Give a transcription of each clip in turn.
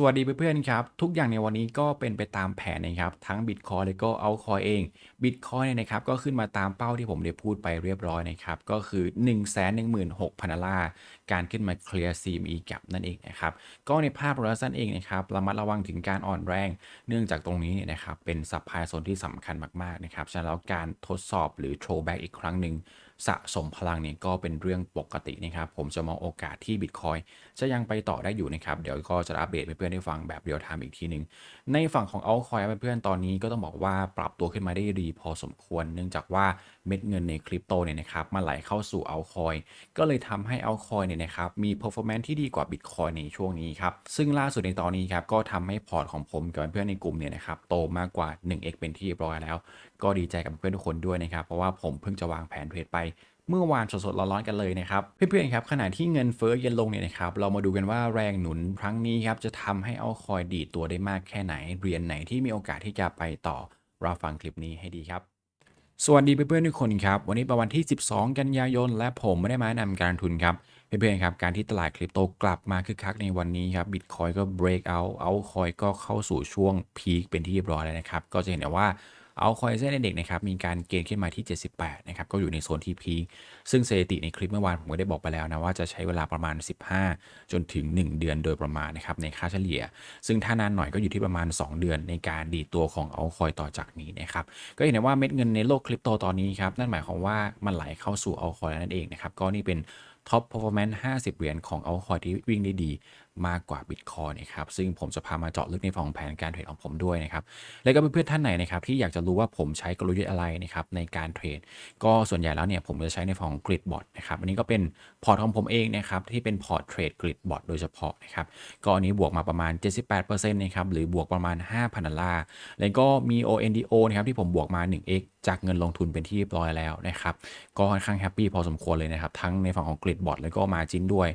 สวัสดีเพื่อนๆครับ ทุกอย่างในวันนี้ก็เป็นไปตามแผนนะครับ ทั้ง Bitcoin แล้วก็เอาคอยเอง Bitcoin เนี่ยนะครับก็ขึ้นมาตามเป้าที่ผมได้พูดไปเรียบร้อยนะครับ ก็คือ 1 1 6 0 0 0ดอลลาร์การขึ้นมาเคลียร์ CME กับนั่นเองนะครับ ก็ในภาพรวมสั้นเองนะครับระมัดระวังถึงการอ่อนแรง เนื่องจากตรงนี้เนี่ยนะครับเป็นซับไพโซนที่สำคัญมากๆนะครับฉะนั้นแล้วการทดสอบหรือ throwback อีกครั้งหนึ่งสะสมพลังเนี่ยก็เป็นเรื่องปกตินะครับผมจะมองโอกาสที่ Bitcoin จะยังไปต่อได้อยู่นะครับ เดี๋ยวก็จะอัปเดตให้เพื่อนๆได้ฟังแบบเรียลไทม์อีกทีหนึ่งในฝั่งของ Altcoin เพื่อนๆตอนนี้ก็ต้องบอกว่าปรับตัวขึ้นมาได้ดีพอสมควร เนื่องจากว่าเม็ดเงินในคริปโตเนี่ยนะครับมาไหลเข้าสู่ Altcoin ก็เลยทำให้ Altcoin เนี่ยนะครับมี performance ที่ดีกว่า Bitcoin ในช่วงนี้ครับซึ่งล่าสุดในตอนนี้ครับก็ทำให้พอร์ตของผมกับเพื่อนๆในกลุ่มเนี่ยนะครับโตมากกว่า 1x เป็นที่เรียบร้อยแล้ว ก็ดีใจกับเพื่อนทุกคนด้วยนะครับเพราะว่าผมเพิ่งจะวางแผนเทรดไป เมื่อวานสดๆร้อนๆกันเลยนะครับเพื่อนๆครับขณะที่เงินเฟ้อเย็นลงเนี่ยนะครับเรามาดูกันว่าแรงหนุนครั้งนี้ครับจะทำให้เอาคอยดีตัวได้มากแค่ไหนเหรียญไหนที่มีโอกาสที่จะไปต่อเราฟังคลิปนี้ให้ดีครับสวัสดีเพื่อนๆทุกคนครับวันนี้เป็นวันที่ 12 กันยายน และผมไม่ได้มานะนำการลงทุนครับเพื่อนๆครับการที่ตลาดคริปโตกลับมาคึกคักในวันนี้ครับบิตคอยก็ break out เอาคอยก็เข้าสู่ช่วงพีคเป็นที่เรียบร้อยแล้วนะครับก็จะเห็นได้ว่า เอาคอยเส้นเด็กนะครับมีการเกณฑ์ขึ้นมาที่ 78 นะครับ ก็อยู่ในโซนที่พีซึ่งสถิติในคลิปเมื่อวานผมก็ได้บอกไปแล้วนะว่าจะใช้เวลาประมาณ 15 จนถึง 1 เดือนโดยประมาณนะครับในค่าเฉลี่ย ซึ่งถ้านานหน่อยก็อยู่ที่ประมาณ 2 เดือนในการดีตัวของเอาคอยต่อจากนี้นะครับก็เห็นได้ว่าเม็ดเงินในโลกคริปโตตอนนี้ครับนั่นหมายความว่ามันไหลเข้าสู่เอาคอยนั่นเองนะครับก็นี่เป็นท็อป performance 50 เหรียญของเอาคอยที่วิ่งได้ดี มากกว่า Bitcoin นะครับซึ่งผมจะพามาเจาะลึกในฝั่งของแผนการเทรดของผมด้วยนะครับแล้วก็เพื่อนๆท่านไหนนะครับที่อยากจะรู้ว่าผมใช้กลยุทธ์อะไรนะครับในการเทรด ก็ส่วนใหญ่แล้วเนี่ยผมจะใช้ในฝั่งของ Grid Bot นะครับอันนี้ก็เป็นพอร์ตของผมเองนะครับที่เป็นพอร์ตเทรด Grid Bot โดยเฉพาะนะครับก็อันนี้บวกมาประมาณ 78%นะครับหรือบวกประมาณ 5,000ดอลลาร์แล้วก็มี ONDO นะครับที่ผมบวกมา 1x จากเงินลงทุนเป็นที่เรียบร้อยแล้วนะครับ ก็ค่อนข้างแฮปปี้พอสมควรเลยนะครับ ทั้งในฝั่งของ Grid Bot แล้วก็ Margin ด้วย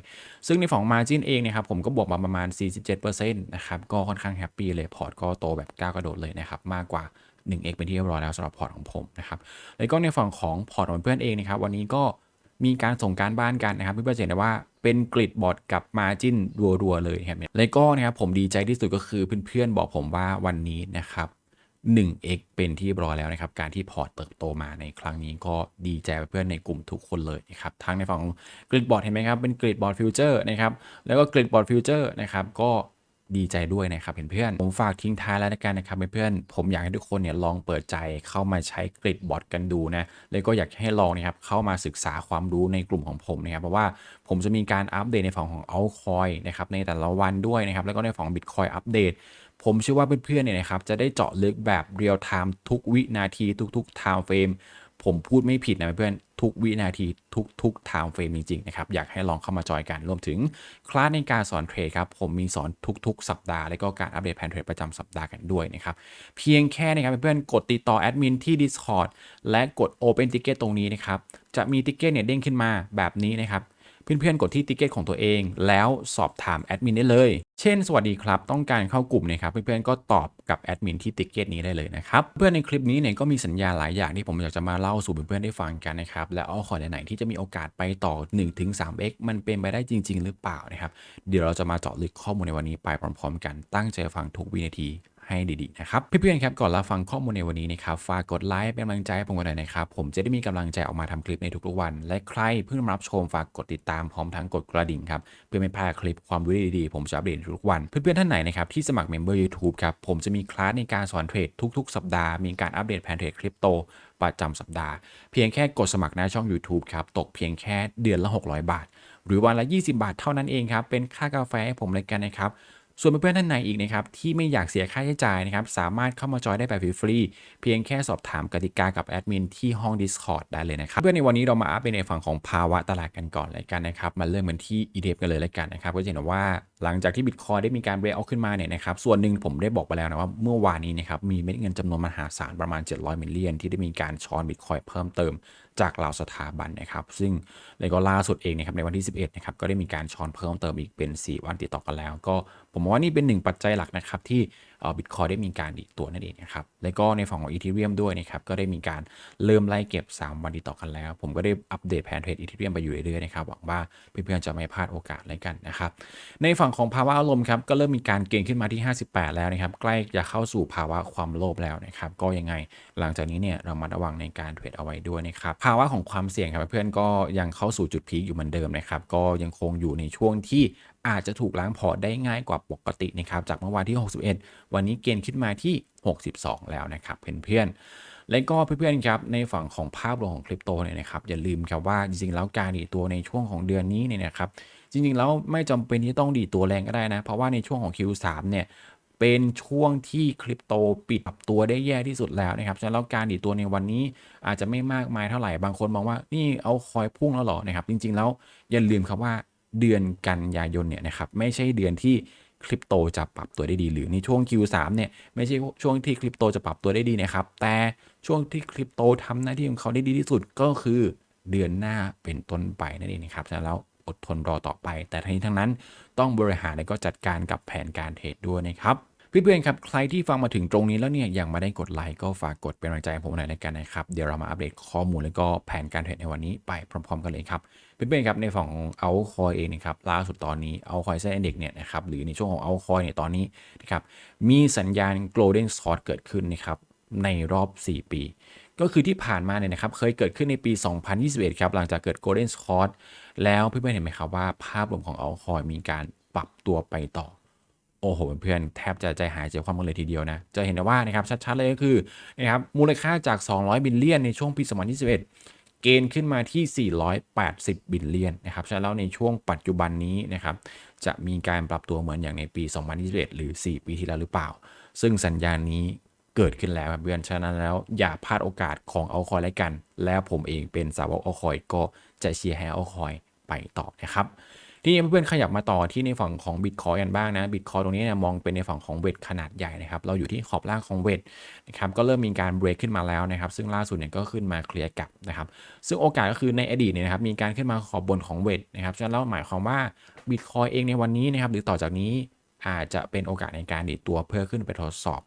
ซึ่งในฝั่งของ Margin เองนะครับผมก็บวกมาประมาณ 47%นะครับ ก็ค่อนข้างแฮปปี้เลยพอร์ตก็โตแบบก้าวกระโดดเลยนะครับ มากกว่า 1x เป็นที่เรียบร้อยแล้วสำหรับพอร์ตของผมนะครับ แล้วก็ในฝั่งของพอร์ตของเพื่อนเองนะครับ วันนี้ก็มีการส่งการบ้านกันนะครับเพื่อนๆจะเห็นได้ว่าเป็นกริดบอร์ดกับมาจินรัวๆเลยครับแล้วก็นะครับผมดีใจที่สุดก็คือเพื่อนๆบอกผมว่าวันนี้นะครับ 1x เป็นที่เรียบร้อยแล้วนะครับ การที่พอร์ตเติบโตมาในครั้งนี้ก็ดีใจเพื่อนในกลุ่มทุกคนเลยนะครับ ทั้งในฝั่งของกริดบอร์ดเห็นไหมครับ เป็นกริดบอร์ดฟิวเจอร์นะครับ แล้วก็กริดบอร์ดฟิวเจอร์นะครับก็ดีใจด้วยนะครับเพื่อนๆผมฝากทิ้งท้ายแล้วกันนะครับเพื่อนๆผมอยากให้ทุกคนเนี่ยลองเปิดใจเข้ามาใช้กริดบอร์ดกันดูนะแล้วก็อยากให้ลองนะครับเข้ามาศึกษาความรู้ในกลุ่มของผมนะครับเพราะว่าผมจะมีการอัปเดตในฝั่งของ a l t c o i นะครับในแต่ละวันด้วยนะครับแล้วก็ในฝั่ง bitcoin อัปเดต ผมเชื่อว่าเพื่อนๆเนี่ยนะครับจะได้เจาะลึกแบบเรียลไทม์ทุกวินาทีทุกๆ time frame ผมพูดไม่ผิดนะเพื่อนๆทุกวินาทีทุกๆ time frame จริงๆนะครับอยากให้ลองเข้ามาจอยกันรวมถึงคลาสในการสอนเทรดครับผมมีสอนทุกๆ สัปดาห์ แล้วก็การอัปเดตแผนเทรดประจำสัปดาห์กันด้วยนะครับเพียงแค่นะครับเพื่อนๆกดติดต่อแอดมินที่ Discord และกด Open Ticket ตรงนี้นะครับจะมีติเกตเนี่ยเด้งขึ้นมาแบบนี้นะครับ เพื่อนๆ กดที่ติ๊กเก็ตของตัวเอง แล้วสอบถามแอดมินได้เลย เช่น สวัสดีครับ ต้องการเข้ากลุ่มนะครับ เพื่อนๆ ก็ตอบกับแอดมินที่ติ๊กเก็ตนี้ได้เลยนะครับ เพื่อนในคลิปนี้เนี่ยก็มีสัญญาหลายอย่างที่ผมอยากจะมาเล่าสู่เพื่อนๆ ได้ฟังกันนะครับ และเอขอไหนที่จะมีโอกาสไปต่อ 1-3x มันเป็นไปได้จริง ๆ หรือเปล่านะครับ เดี๋ยวเราจะมาเจาะลึกข้อมูลในวันนี้ไปพร้อม ๆ กัน ตั้งใจฟังทุกวินาที ให้ดีๆนะครับเพื่อนๆครับก่อนรับฟังข้อมูลในวันนี้นะครับฝากกดไลค์เป็นกำลังใจให้ผมกันหน่อยนะครับผมจะได้มีกำลังใจออกมาทำคลิปในทุกๆวัน และใครเพิ่งรับชมฝากกดติดตามพร้อมทั้งกดกระดิ่งครับเพื่อไม่พลาดคลิปความรู้ดีๆผมจะอัปเดตทุกวัน เพื่อนๆท่านไหนนะครับที่สมัครเมมเบอร์ YouTube ครับผมจะมีคลาสในการสอนเทรดทุก ๆ สัปดาห์มีการอัปเดตแผนเทรดคริปโตประจำสัปดาห์เพียงแค่กดสมัครหน้าช่อง YouTube ครับ ตกเพียงแค่เดือนละ 600 บาท หรือวันละ 20 บาทเท่านั้นเองครับ เป็นค่ากาแฟให้ผมเลยกันนะครับ ส่วนเพื่อนๆท่านไหนอีกนะครับที่ไม่อยากเสียค่าใช้จ่ายนะครับสามารถเข้ามาจอยได้แบบฟรีๆเพียงแค่สอบถามกติกากับแอดมินที่ห้อง Discord ได้เลยนะครับเพื่อนในวันนี้เรามาอัปเดตในฝั่งของภาวะตลาดกันก่อนเลยกันนะครับมาเริ่มกันที่ ETF กันเลยเลยกันนะครับก็จะเห็นว่าหลังจากที่ Bitcoin ได้มีการเบรกเอาขึ้นมาเนี่ยนะครับส่วนหนึ่งผมได้บอกไปแล้วนะว่าเมื่อวานนี้นะครับมีเม็ดเงินจำนวนมหาศาลประมาณ 700มิลเลียนที่ได้มีการช้อน Bitcoin เพิ่มเติม จากเหล่าสถาบันนะครับ ซึ่งแล้วก็ล่าสุดเองนะครับในวันที่ 11นะครับก็ได้มีการช้อนเพิ่มเติมอีกเป็น 4 วันติดต่อกันแล้ว ก็ผมว่านี่เป็นหนึ่งปัจจัยหลักนะครับที่บิตคอยได้มีการดีดตัวนั่นเองนะครับแล้วก็ในฝั่งของอีเทเรียมด้วยนะครับก็ได้มีการเริ่มไล่เก็บ 3 วันติดต่อกันแล้ว ผมก็ได้อัปเดตแผนเทรดอีเทเรียมไปอยู่เรื่อยๆนะครับหวังว่าเพื่อนๆจะไม่พลาดโอกาสอะไรกันนะครับในฝั่งของภาวะอารมณ์ครับก็เริ่มมีการเก่งขึ้นมาที่ 58 แล้วนะครับใกล้จะเข้าสู่ภาวะความโลภแล้วนะครับก็ยังไงหลังจากนี้เนี่ยเรามาระวังในการเทรดเอาไว้ด้วยนะครับภาวะของความเสี่ยงครับเพื่อนก็ยังเข้าสู่จุดพีคอยู่เหมือนเดิมนะครับ ก็ยังคงอยู่ในช่วงที่อาจจะถูกล้างพอร์ตได้ง่ายกว่าปกตินะครับ จากเมื่อวานที่ 61 วันนี้เกณฑ์ขึ้นมาที่ 62 แล้วนะครับเพื่อนๆ และก็เพื่อนๆครับในฝั่งของภาพรวมของคริปโตเนี่ยนะครับอย่าลืมครับว่าจริงๆแล้วการดีตัวในช่วงของเดือนนี้เนี่ยนะครับจริงๆแล้วไม่จำเป็นที่ต้องดีตัวแรงก็ได้นะ เพราะว่าในช่วงของ Q3 เนี่ย เป็นช่วงที่คริปโตปิดปรับตัวได้แย่ที่สุดแล้วนะครับฉะนั้นแล้วการดีตัวในวันนี้อาจจะไม่มากมายเท่าไหร่บางคนมองว่านี่เอาคอยพุ่งแล้วหรอนะครับ จริง ๆ แล้วอย่าลืมครับว่าเดือนกันยายนเนี่ยนะครับไม่ใช่เดือนที่คริปโตจะปรับตัวได้ดี หรือในช่วง Q3 เนี่ยไม่ใช่ช่วงที่คริปโตจะปรับตัวได้ดีนะครับ แต่ช่วงที่คริปโตทำหน้าที่ของเขาได้ดีที่สุดก็คือเดือนหน้าเป็นต้นไปนั่นเองนะครับฉะนั้นแล้วอดทนรอต่อไป แต่ทั้งนี้ทั้งนั้นต้องบริหารและก็จัดการกับแผนการเทรดด้วยนะครับ เพื่อนๆครับใครที่ฟังมาถึงตรงนี้แล้วเนี่ยยังไม่ได้กดไลค์ก็ฝากกดเป็นกำลังใจให้ผมหน่อยในกันนะครับเดี๋ยวเรามาอัปเดตข้อมูลแล้วก็แผนการเทรดในวันนี้ไปพร้อม ๆ กันเลยครับเพื่อนๆครับในฝั่งของเอาคอยเองนะครับล่าสุดตอนนี้เอาคอยเซ็นเด็กเนี่ยนะครับหรือในช่วงของเอาคอยเนี่ยตอนนี้นะครับมีสัญญาณ golden short เกิดขึ้นนะครับในรอบ 4 ปี ก็คือที่ผ่านมาเนี่ยนะครับเคยเกิดขึ้นในปี 2021 ครับหลังจากเกิด golden short แล้วเพื่อนๆเห็นไหมครับว่าภาพรวมของเอาคอยมีการปรับตัวไปต่อ โอ้โหเพื่อนแทบจะใจหายใจความกันเลยทีเดียวนะ จะเห็นได้ว่านะครับชัดๆเลยก็คือนะครับมูลค่าจาก 200 บิลเลียนในช่วงปี 2021 เกณฑ์ขึ้นมาที่ 480 บิลเลียนนะครับฉะนั้นแล้วในช่วงปัจจุบันนี้นะครับจะมีการปรับตัวเหมือนอย่างในปี 2021 หรือ 4 ปีที่แล้วหรือเปล่า ซึ่งสัญญาณนี้เกิดขึ้นแล้วครับเพื่อนฉะนั้นแล้วอย่าพลาดโอกาสของเอาคอยแล้กัน แล้วผมเองเป็นสาวกเอาคอยก็จะเชียร์ให้เอาคอยไปต่อนะครับ ทีนี้เพื่อนๆขยับมาต่อที่ในฝั่งของบิตคอยกันบ้างนะบิตคอยตรงนี้เนี่ยมองเป็นในฝั่งของเวทขนาดใหญ่นะครับ เราอยู่ที่ขอบล่างของเวทนะครับก็เริ่มมีการเบรกขึ้นมาแล้วนะครับ ซึ่งล่าสุดเนี่ยก็ขึ้นมาเคลียร์กลับนะครับ ซึ่งโอกาสก็คือในอดีตเนี่ยนะครับมีการขึ้นมาขอบบนของเวทนะครับฉะนั้นแล้วหมายความว่าบิตคอยเองในวันนี้นะครับหรือต่อจากนี้อาจจะเป็นโอกาสในการดีดตัวเพื่อขึ้นไปทดสอบ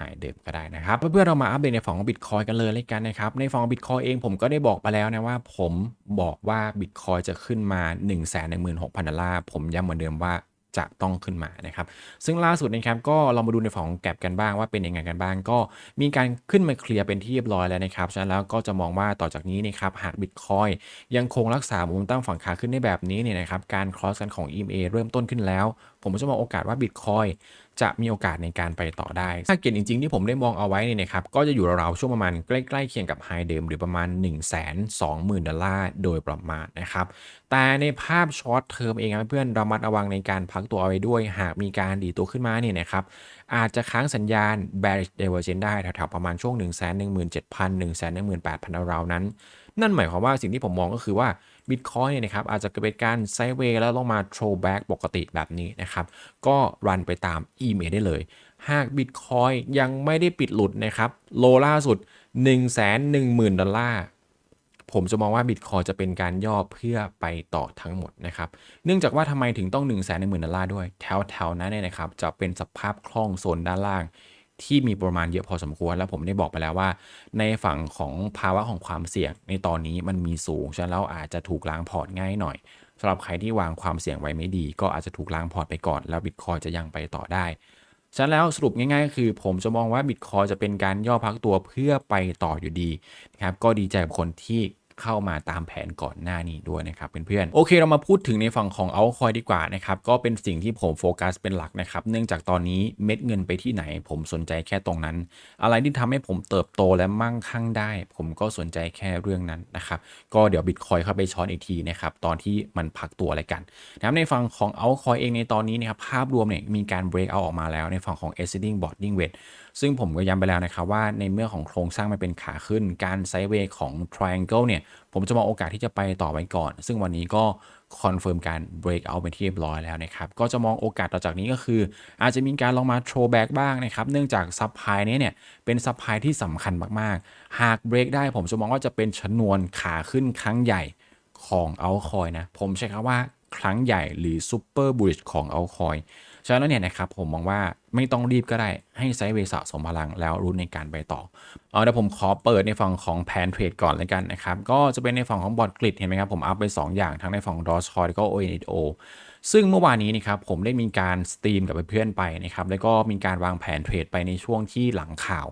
หายเดิมก็ได้นะครับ เพื่อนๆเรามาอัปเดตในฝั่งของบิตคอยกันเลยเลยกันนะครับ ในฝั่งของบิตคอยเองผมก็ได้บอกไปแล้วนะว่า ผมบอกว่าบิตคอยจะขึ้นมา 1 1 6 0 0 0ดอลลาร์ผมย้ำเหมือนเดิมว่าจะต้องขึ้นมานะครับ ซึ่งล่าสุดนะครับก็เรามาดูในฝั่งของแก็บกันบ้างว่าเป็นยังไงกันบ้าง ก็มีการขึ้นมาเคลียร์เป็นที่เรียบร้อยแล้วนะครับ ฉะนั้นแล้วก็จะมองว่าต่อจากนี้นะครับหากบิตคอยยังคงรักษามุมตั้งฝั่งขาขึ้นได้แบบนี้เนี่ยนะครับการคลอสกันของ EMA เริ่มต้นขึ้นแล้ว ผมจะมองโอกาสว่าบิตคอย จะมีโอกาสในการไปต่อได้ ถ้าเกณฑ์จริง ๆ ที่ผมได้มองเอาไว้เนี่ยนะครับ ก็จะอยู่ราวๆช่วงประมาณใกล้ๆเคียงกับไฮเดิมหรือประมาณ 1 2 0 0 0 0 ดอลลาร์โดยประมาณนะครับ แต่ในภาพช็อตเทอมเองเพื่อนระมัดระวังในการพักตัวเอาไว้ด้วย หากมีการดีตัวขึ้นมาเนี่ยนะครับอาจจะค้างสัญญาณ bearish divergence ได้แถวๆประมาณช่วง 1 1 7 0 0 0 1 1 8 0 0 0 ราวๆนั้น นั่นหมายความว่าสิ่งที่ผมมองก็คือว่า บิตคอยเนี่ยนะครับอาจจะเป็นการไซด์เวย์แล้วลงมาโทรแบ็กปกติแบบนี้นะครับ ก็รันไปตามอีเมลได้เลย หากบิตคอยยังไม่ได้ปิดหลุดนะครับโลล่าสุด 1 1 0 0 0 0 ดอลลาร์ผมจะมองว่าบิตคอยจะเป็นการย่อเพื่อไปต่อทั้งหมดนะครับ เนื่องจากว่าทำไมถึงต้อง 1 1 0 0 0 0ดอลลาร์ด้วย แถวๆนั้นเนี่ยนะครับจะเป็นสภาพคล่องโซนด้านล่าง ที่มีประมาณเยอะพอสมควร แล้วผมได้บอกไปแล้วว่า ในฝั่งของภาวะของความเสี่ยงในตอนนี้มันมีสูงฉะนั้นแล้วอาจจะถูกล้างพอร์ตง่ายหน่อยสำหรับใครที่วางความเสี่ยงไว้ไม่ดี ก็อาจจะถูกล้างพอร์ตไปก่อน แล้วบิตคอยจะยังไปต่อได้ฉะนั้นแล้วสรุปง่ายๆก็คือผมจะมองว่าบิตคอยจะเป็นการย่อพักตัวเพื่อไปต่ออยู่ดีนะครับก็ดีใจกับคนที่ เข้ามาตามแผนก่อนหน้านี้ด้วยนะครับเพื่อนๆโอเคเรามาพูดถึงในฝั่งของเอาคอยดีกว่านะครับก็เป็นสิ่งที่ผมโฟกัสเป็นหลักนะครับเนื่องจากตอนนี้เม็ดเงินไปที่ไหน ผมสนใจแค่ตรงนั้น อะไรที่ทำให้ผมเติบโตและมั่งคั่งได้ ผมก็สนใจแค่เรื่องนั้นนะครับก็เดี๋ยวบิตคอยเข้าไปช้อนอีกทีนะครับตอนที่มันพักตัวอะไรกันนะครับในฝั่งของเอาคอยเองในตอนนี้นะครับภาพรวมเนี่ยมีการ break out ออกมาแล้วในฝั่งของ ascending boarding weight ซึ่งผมก็ย้ำไปแล้วนะครับว่าในเมื่อของโครงสร้างมันเป็นขาขึ้น การไซด์เวย์ของ triangle เนี่ย ผมจะมองโอกาสที่จะไปต่อไปก่อน ซึ่งวันนี้ก็คอนเฟิร์มการ break out เป็นที่เรียบร้อยแล้วนะครับ ก็จะมองโอกาสต่อจากนี้ก็คือ อาจจะมีการลองมา throw back บ้างนะครับ เนื่องจากซับไพนี้เนี่ย เป็นซับไพที่สำคัญมาก ๆ หาก break ได้ผมจะมองว่าจะเป็นชนวนขาขึ้นครั้งใหญ่ของเอาคอยนะ ผมใช้คำว่าครั้งใหญ่หรือ super bullish ของเอาคอย ฉะนั้นแล้วเนี่ยนะครับผมมองว่าไม่ต้องรีบก็ได้ให้ไซด์เวย์สะสมพลังแล้วรุ้นในการไปต่อเอาเดี๋ยวผมขอเปิดในฝั่งของแพนเทรดก่อนเลยกันนะครับ ก็จะเป็นในฝั่งของบอทกริดเห็นไหมครับ ผมอัพไป 2 อย่างทั้งในฝั่งดอชคอยแล้วก็ ONO ซึ่งเมื่อวานนี้นะครับผมได้มีการสตรีมกับเพื่อนไปนะครับ แล้วก็มีการวางแผนเทรดไปในช่วงที่หลังข่าว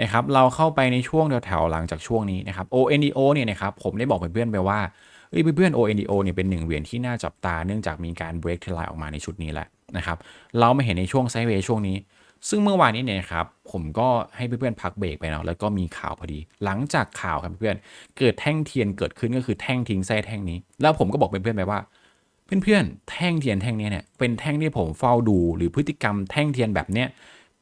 นะครับเราเข้าไปในช่วงแถวๆหลังจากช่วงนี้นะครับ ONO เนี่ยนะครับผมได้บอกเพื่อนๆไปว่า เฮ้ยเพื่อนๆ ONO เนี่ยเป็นหนึ่งเหรียญที่น่าจับตาเนื่องจากมีการ break trend line ออกมาในชุดนี้แหละนะครับ เราไม่เห็นในช่วงไซเวย์ช่วงนี้ ซึ่งเมื่อวานนี้เนี่ยครับผมก็ให้เพื่อนๆพักเบรกไปเนาะแล้วก็มีข่าวพอดี หลังจากข่าวครับเพื่อนเกิดแท่งเทียนเกิดขึ้นก็คือแท่งทิ้งไส้แท่งนี้ แล้วผมก็บอกเพื่อนๆไปว่าเพื่อนๆ แท่งเทียนแท่งนี้เนี่ยเป็นแท่งที่ผมเฝ้าดูหรือพฤติกรรมแท่งเทียนแบบเนี้ย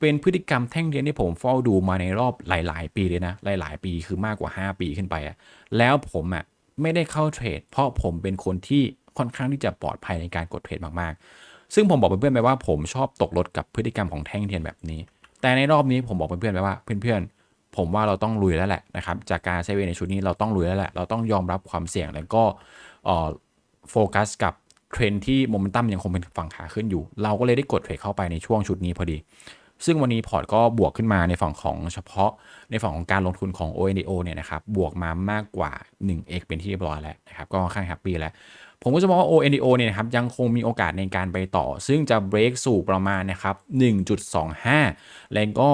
เป็นพฤติกรรมแท่งเทียนที่ผมเฝ้าดูมาในรอบหลาย ๆ ปีเลยนะหลาย ๆ ปีคือมากกว่า 5 ปีขึ้นไปอะแล้วผมอะ ไม่ได้เข้าเทรด เพราะผมเป็นคนที่ค่อนข้างที่จะปลอดภัยในการกดเทรดมากๆ ซึ่งผมบอกเพื่อนๆไปว่าผมชอบตกรถกับพฤติกรรมของแท่งเทียนแบบนี้ แต่ในรอบนี้ผมบอกเพื่อนๆไปว่าเพื่อนๆ ผมว่าเราต้องลุยแล้วแหละนะครับ จากการใช้เวในชุดนี้เราต้องลุยแล้วแหละ เราต้องยอมรับความเสี่ยงแล้วก็โฟกัสกับเทรนที่โมเมนตัมยังคงเป็นฝั่งขาขึ้นอยู่ เราก็เลยได้กดเทรดเข้าไปในช่วงชุดนี้พอดี ซึ่งวันนี้พอร์ตก็บวกขึ้นมาในฝั่งของเฉพาะในฝั่งของการลงทุนของ ONDO เนี่ยนะครับบวกมามากกว่า 1x เป็นที่เรียบร้อยแล้วนะครับก็ค่อนข้างแฮปปี้แล้วผมก็จะมองว่า ONDO เนี่ยนะครับยังคงมีโอกาสในการไปต่อ ซึ่งจะ break สู่ประมาณนะครับ 1.25 แล้วก็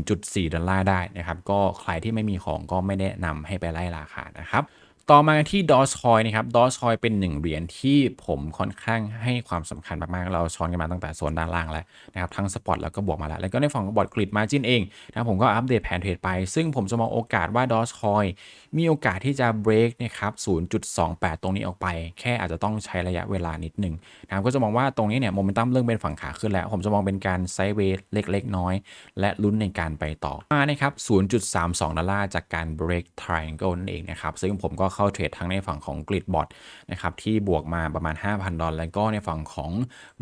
1.4 ดอลลาร์ได้นะครับ ก็ใครที่ไม่มีของก็ไม่แนะนำให้ไปไล่ราคานะครับ ต่อมาที่ d o g e c o i n นะครับ d o g e c o i n เป็นหนึ่งเหรียญที่ผมค่อนข้างให้ความสำคัญมากๆ เราช้อนกันมาตั้งแต่โซนด้านล่างแล้วนะครับทั้งสปอตแล้วก็บวกมาแล้ว แล้วก็ในฝั่งของบอดกริดมาจินเองนะผมก็อัปเดตแผนเทรดไป ซึ่งผมจะมองโอกาสว่า d o g e c o i n มีโอกาสที่จะ break นะครับ0.28 ตรงนี้ออกไป แค่อาจจะต้องใช้ระยะเวลานิดนึงนะครับก็จะมองว่าตรงนี้เนี่ยโมเมนตัมเริ่มเป็นฝั่งขาขึ้นแล้ว ผมจะมองเป็นการไซด์เวย์เล็กๆ น้อย และลุ้นในการไปต่อมานะครับ0.32 ดอลลาร์จากการ break triangle นั่นเองนะครับซึ่งผมก็เข้าเทรดทั้งในฝั่งของ grid bot นะครับที่บวกมาประมาณ 5,000 ดอลลาร์แล้วก็ในฝั่งของ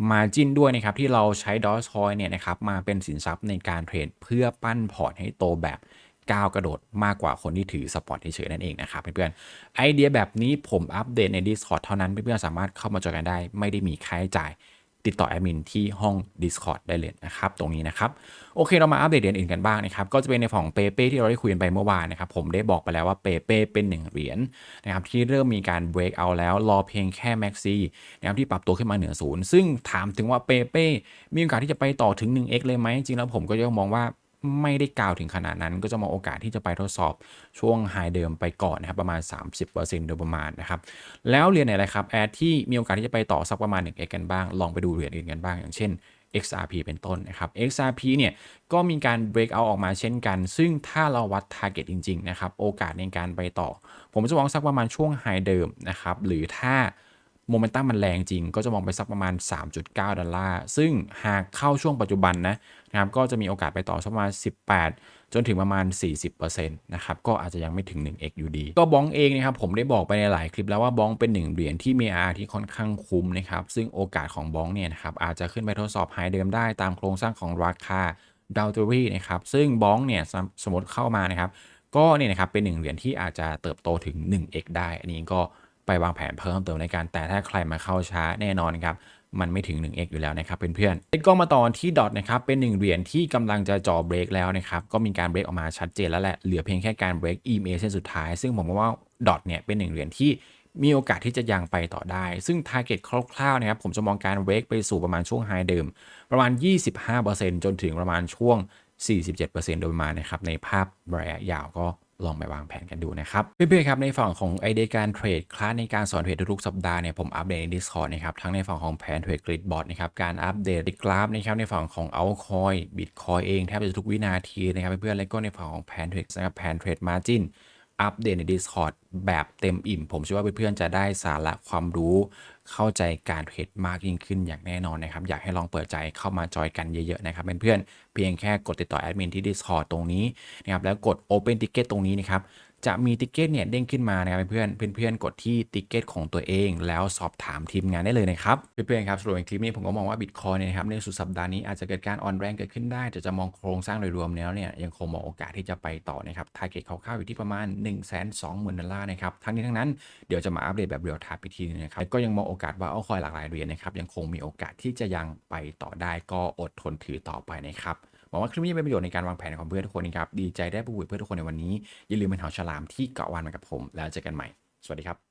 margin ด้วยนะครับที่เราใช้ Dogecoin เนี่ยนะครับมาเป็นสินทรัพย์ในการเทรดเพื่อปั้นพอร์ตให้โตแบบก้าวกระโดดมากกว่าคนที่ถือสปอร์ตเฉยๆนั่นเองนะครับเพื่อนๆไอเดียแบบนี้ผมอัปเดตใน Discord เท่านั้นเพื่อนๆสามารถเข้ามาจอยกันได้ ไม่ได้มีค่าใช้จ่าย ติดต่อแอดมินที่ห้อง Discord ได้เลยนะครับ ตรงนี้นะครับ โอเคเรามาอัปเดตเหรียญอื่นกันบ้างนะครับ ก็จะเป็นในฝั่งเปเป้ที่เราได้คุยกันไปเมื่อวานนะครับ ผมได้บอกไปแล้วว่าเปเป้เป็นหนึ่งเหรียญนะครับที่เริ่มมีการ break out แล้วรอเพียงแค่ maxi นะครับที่ปรับตัวขึ้นมาเหนือศูนย์ซึ่งถามถึงว่าเปเป้มีโอกาสที่จะไปต่อถึง 1x เลยไหมจริงแล้วผมก็ยังมองว่า ไม่ได้กล่าวถึงขนาดนั้น ก็จะมองโอกาสที่จะไปทดสอบช่วงไฮเดิมไปก่อนนะครับประมาณ 30%โดยประมาณนะครับแล้วเหรียญไหนอะไรครับแอดที่มีโอกาสที่จะไปต่อสักประมาณ 1x กันบ้าง ลองไปดูเหรียญอื่นกันบ้าง อย่างเช่น XRP เป็นต้นนะครับ XRP เนี่ยก็มีการ break out ออกมาเช่นกัน ซึ่งถ้าเราวัด target จริง ๆ นะครับ โอกาสในการไปต่อ ผมจะมองสักประมาณช่วงไฮเดิมนะครับ หรือถ้า โมเมนตัมมันแรงจริง ก็จะมองไปสักประมาณ 3.9 ดอลลาร์ ซึ่งหากเข้าช่วงปัจจุบันนะนะครับ ก็จะมีโอกาสไปต่อสักประมาณ 18 จนถึงประมาณ 40%นะครับ ก็อาจจะยังไม่ถึง 1x อยู่ดี ก็บ้องเองนะครับ ผมได้บอกไปในหลายคลิปแล้วว่าบ้องเป็นหนึ่งเหรียญที่มี R ที่ค่อนข้างคุ้มนะครับ ซึ่งโอกาสของบ้องเนี่ยนะครับ อาจจะขึ้นไปทดสอบไฮเดิมได้ตามโครงสร้างของราคาดาวเทอรี่นะครับ ซึ่งบ้องเนี่ยสมสมมติเข้ามานะครับ ก็เนี่ยนะครับเป็นหนึ่งเหรียญที่อาจจะเติบโตถึง 1x ได้ อันนี้ก็ ไปวางแผนเพิ่มเติมในการ แต่ถ้าใครมาเข้าช้าแน่นอนครับมันไม่ถึง 1x อยู่แล้วนะครับเพื่อนๆก็มาตอนที่ดอทนะครับเป็นหนึ่งเหรียญที่กำลังจะจ่อเบรกแล้วนะครับก็มีการเบรกออกมาชัดเจนแล้วแหละ เหลือเพียงแค่การเบรก EMA เส้นสุดท้าย ซึ่งผมว่าดอทเนี่ยเป็นหนึ่งเหรียญที่มีโอกาสที่จะยังไปต่อได้ ซึ่ง Target คร่าวๆนะครับผมจะมองการเบรกไปสู่ประมาณช่วงไฮเดิม ประมาณ 25%จนถึงประมาณช่วง 47%โดยประมาณนะครับในภาพระยะยาวก็ ลองไปวางแผนกันดูนะครับ เพื่อนๆครับในฝั่งของไอเดียการเทรดคลาสในการสอนเทรดทุกๆสัปดาห์เนี่ยผมอัปเดตใน Discord นะครับทั้งในฝั่งของแผนเทรดกริดบอร์ดนะครับการอัปเดตกราฟนะครับในฝั่งของเอาคอยบิตคอยเองแทบจะทุกวินาทีนะครับเพื่อนๆแล้วก็ในฝั่งของแผนเทรดนะครับแผนเทรดมาจินอัปเดตใน Discord แบบเต็มอิ่ม ผมเชื่อว่าเพื่อนๆจะได้สาระความรู้ เข้าใจการเทรดมากยิ่งขึ้นอย่างแน่นอนนะครับ อยากให้ลองเปิดใจเข้ามาจอยกันเยอะๆนะครับเพื่อนๆเพียงแค่กดติดต่อแอดมินที่ Discord ตรงนี้นะครับแล้วกด Open Ticket ตรงนี้นะครับ จะมีติ๊กเก็ตเนี่ยเด้งขึ้นมานะครับเพื่อนเพื่อนๆกดที่ติ๊กเก็ตของตัวเอง แล้วสอบถามทีมงานได้เลยนะครับเพื่อนๆครับสรุปในคลิปนี้ผมก็มองว่าบิตคอยเนี่ยนะครับในสุดสัปดาห์นี้อาจจะเกิดการอ่อนแรงเกิดขึ้นได้แต่จะมองโครงสร้างโดยรวมแล้วเนี่ยยังคงมองโอกาสที่จะไปต่อนะครับทาร์เก็ตคร่าวๆอยู่ที่ประมาณ 1 2 0 0 0 0ดอลลาร์นะครับทั้งนี้ทั้งนั้นเดี๋ยวจะมาอัปเดตแบบเรียลไทม์อีกทีนึงนะครับก็ยังมองโอกาสว่าเอาคอยหลากหลายเหรียญนะครับยังคงมีโอกาสที่จะยังไปต่อได้ก็อดทนถือต่อไปนะครับ หวังว่าคลิปนี้จะเป็นประโยชน์ในการวางแผนของเพื่อนทุกคนนะครับ ดีใจได้พูดคุยเพื่อนทุกคนในวันนี้ อย่าลืมเป็นหาฉลามที่เกาะวันมากับผม แล้วเจอกันใหม่ สวัสดีครับ